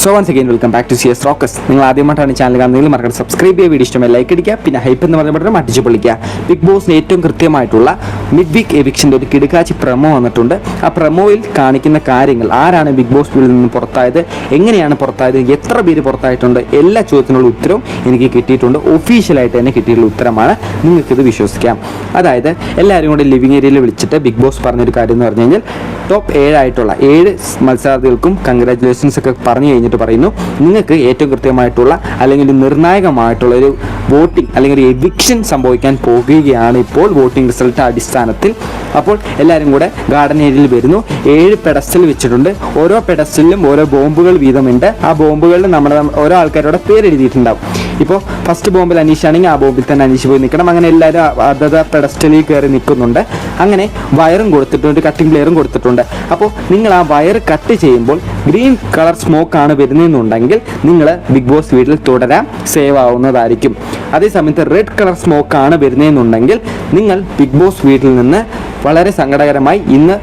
So once again welcome back to C S rocks നിങ്ങൾ ആദ്യമായിട്ടാണ് channel കാണുന്നതെങ്കിൽ മറക്കാൻ സബ്സ്ക്രൈബ് ചെയ്യുക വീഡിയോ ഇഷ്ടമായി ലൈക്ക് അടിക്കുക പിന്നെ ഹൈപ്പ് എന്ന് പറഞ്ഞ ബട്ടൺ അടിച്ചു പൊളിക്കുക. ബിഗ് ബോസിന് ഏറ്റവും കൃത്യമായിട്ടുള്ള മിഡ് വീക്ക് എവിക്ഷന്റെ ഒരു കിടുക്കാച്ചി പ്രമോ വന്നിട്ടുണ്ട്. ആ പ്രമോയിൽ കാണിക്കുന്ന കാര്യങ്ങൾ ആരാണ് ബിഗ് ബോസ് വീട്ടിൽ നിന്ന് പുറത്തായത് എങ്ങനെയാണ് പുറത്തായത് എത്ര പേര് പുറത്തായിട്ടുണ്ട് എല്ലാ ചോദ്യത്തിനുള്ള ഉത്തരവും എനിക്ക് കിട്ടിയിട്ടുണ്ട്. ഒഫീഷ്യലായിട്ട് തന്നെ കിട്ടിയിട്ടുള്ള ഉത്തരമാണ്. നിങ്ങൾക്കിത് വിശ്വസിക്കാം. അതായത് എല്ലാവരും കൂടെ ലിവിങ് ഏരിയയിൽ വിളിച്ചിട്ട് ബിഗ് ബോസ് പറഞ്ഞൊരു കാര്യം എന്ന് പറഞ്ഞു കഴിഞ്ഞാൽ ടോപ്പ് ഏഴായിട്ടുള്ള ഏഴ് മത്സരാർത്ഥികൾക്കും കൺഗ്രാറ്റുലേഷൻസ് ഒക്കെ പറഞ്ഞു കഴിഞ്ഞിട്ട് പറയുന്നു. നിങ്ങൾക്ക് ഏറ്റവും കൃത്യമായിട്ടുള്ള അല്ലെങ്കിൽ നിർണായകമായിട്ടുള്ള ഒരു വോട്ടിംഗ് അല്ലെങ്കിൽ എവിക്ഷൻ സംഭവിക്കാൻ പോകുകയാണ് ഇപ്പോൾ വോട്ടിംഗ് റിസൾട്ട് അടിസ്ഥാനത്തിൽ. അപ്പോൾ എല്ലാവരും കൂടെ ഗാർഡൻ ഏരിയയിൽ വരുന്നു. ഏഴ് പെഡസ്റ്റൽ വെച്ചിട്ടുണ്ട്. ഓരോ പെഡസ്റ്റലിലും ഓരോ ബോംബുകൾ വീതമുണ്ട്. ആ ബോംബുകളിൽ നമ്മുടെ ഓരോ ആൾക്കാരുടെ പേര് എഴുതിയിട്ടുണ്ടാവും. ഇപ്പോൾ ഫസ്റ്റ് ബോംബിൽ അനീഷ് ആണെങ്കിൽ ആ ബോംബിൽ തന്നെ അനീഷ് പോയി നിൽക്കണം. അങ്ങനെ എല്ലാവരും അതത് പെഡസ്റ്റലിൽ കയറി നിൽക്കുന്നുണ്ട്. അങ്ങനെ വയറും കൊടുത്തിട്ടുണ്ട് കട്ടിംഗ് ലെയറും കൊടുത്തിട്ടുണ്ട്. അപ്പോൾ നിങ്ങൾ ആ വയർ കട്ട് ചെയ്യുമ്പോൾ ഗ്രീൻ കളർ സ്മോക്ക് ആണ് വരുന്നതെന്നുണ്ടെങ്കിൽ നിങ്ങൾ ബിഗ് ബോസ് വീട്ടിൽ തുടരാൻ സേവ് ആവുന്നതായിരിക്കും. അതേസമയത്ത് റെഡ് കളർ സ്മോക്ക് ആണ് വരുന്നതെന്നുണ്ടെങ്കിൽ നിങ്ങൾ ബിഗ് ബോസ് വീട്ടിൽ നിന്ന് വളരെ സങ്കടകരമായി ഇന്ന്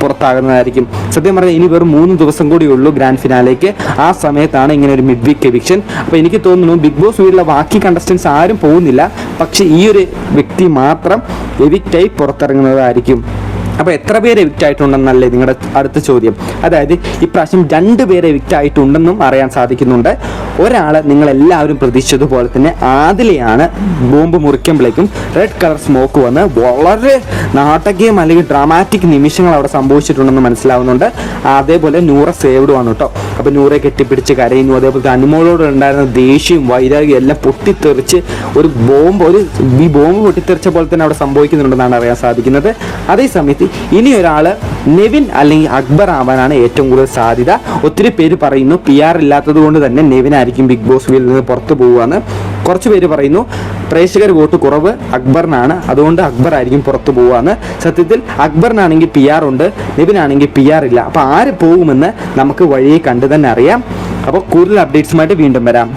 പുറത്താകുന്നതായിരിക്കും. സത്യം പറഞ്ഞാൽ ഇനി വെറും മൂന്ന് ദിവസം കൂടി ഉള്ളൂ ഗ്രാൻഡ് ഫിനാലേക്ക് ആ സമയത്താണ് ഇങ്ങനെ ഒരു മിഡ് വീക്ക് എവിക്ഷൻ അപ്പോൾ എനിക്ക് തോന്നുന്നു ബിഗ് ബോസ് വീട്ടിലെ ബാക്കി കണ്ടസ്റ്റൻസ് ആരും പോകുന്നില്ല. പക്ഷേ ഈ ഒരു വ്യക്തി മാത്രം എവിക്റ്റായി പുറത്തിറങ്ങുന്നതായിരിക്കും. അപ്പോൾ എത്ര പേര് എവിക്റ്റ് ആയിട്ടുണ്ടെന്നല്ലേ നിങ്ങളുടെ അടുത്ത ചോദ്യം. അതായത് ഇപ്രാവശ്യം രണ്ട് പേര് എവിക്റ്റ് ആയിട്ടുണ്ടെന്നും അറിയാൻ സാധിക്കുന്നുണ്ട്. ഒരാൾ നിങ്ങളെല്ലാവരും പ്രതീക്ഷിച്ചതുപോലെ തന്നെ ആദിലെയാണ് ബോംബ് മുറിക്കുമ്പോഴേക്കും റെഡ് കളർ സ്മോക്ക് വന്ന് വളരെ നാടകീയം അല്ലെങ്കിൽ ഡ്രാമാറ്റിക് നിമിഷങ്ങൾ അവിടെ സംഭവിച്ചിട്ടുണ്ടെന്ന് മനസ്സിലാവുന്നുണ്ട്. അതേപോലെ നൂറ സേവ്ഡ് ആണ് കേട്ടോ. അപ്പോൾ നൂറെ കെട്ടിപ്പിടിച്ച് കരയുന്നു. അതേപോലെ അനുമോളോട് ഉണ്ടായിരുന്ന ദേഷ്യവും വൈരാഗ്യം എല്ലാം പൊട്ടിത്തെറിച്ച് ഒരു ബോംബ് ഒരു ഈ ബോംബ് പൊട്ടിത്തെറിച്ച പോലെ തന്നെ അവിടെ സംഭവിക്കുന്നുണ്ടെന്നാണ് അറിയാൻ സാധിക്കുന്നത്. അതേ സമയത്ത് ഇനി ഒരാൾ നെവിൻ അല്ലെങ്കിൽ അക്ബർ ആവാനാണ് ഏറ്റവും കൂടുതൽ സാധ്യത. ഒത്തിരി പേര് പറയുന്നു പി ആർ ഇല്ലാത്തത് കൊണ്ട് തന്നെ നെവിൻ ആയിരിക്കും ബിഗ് ബോസ് വീൽ നിന്ന് പുറത്തു പോവുകയെന്ന്. കുറച്ച് പേര് പറയുന്നു പ്രേക്ഷകർ വോട്ട് കുറവ് അക്ബറിനാണ്. അതുകൊണ്ട് അക്ബർ ആയിരിക്കും പുറത്തു പോവുകയെന്ന്. സത്യത്തിൽ അക്ബറിനാണെങ്കിൽ പി ആർ ഉണ്ട് നെവിനാണെങ്കിൽ പി ആർ ഇല്ല. അപ്പോൾ ആര് പോകുമെന്ന് നമുക്ക് വഴിയെ കണ്ടു തന്നെ അറിയാം. അപ്പോൾ കൂടുതൽ അപ്ഡേറ്റ്സുമായിട്ട് വീണ്ടും വരാം.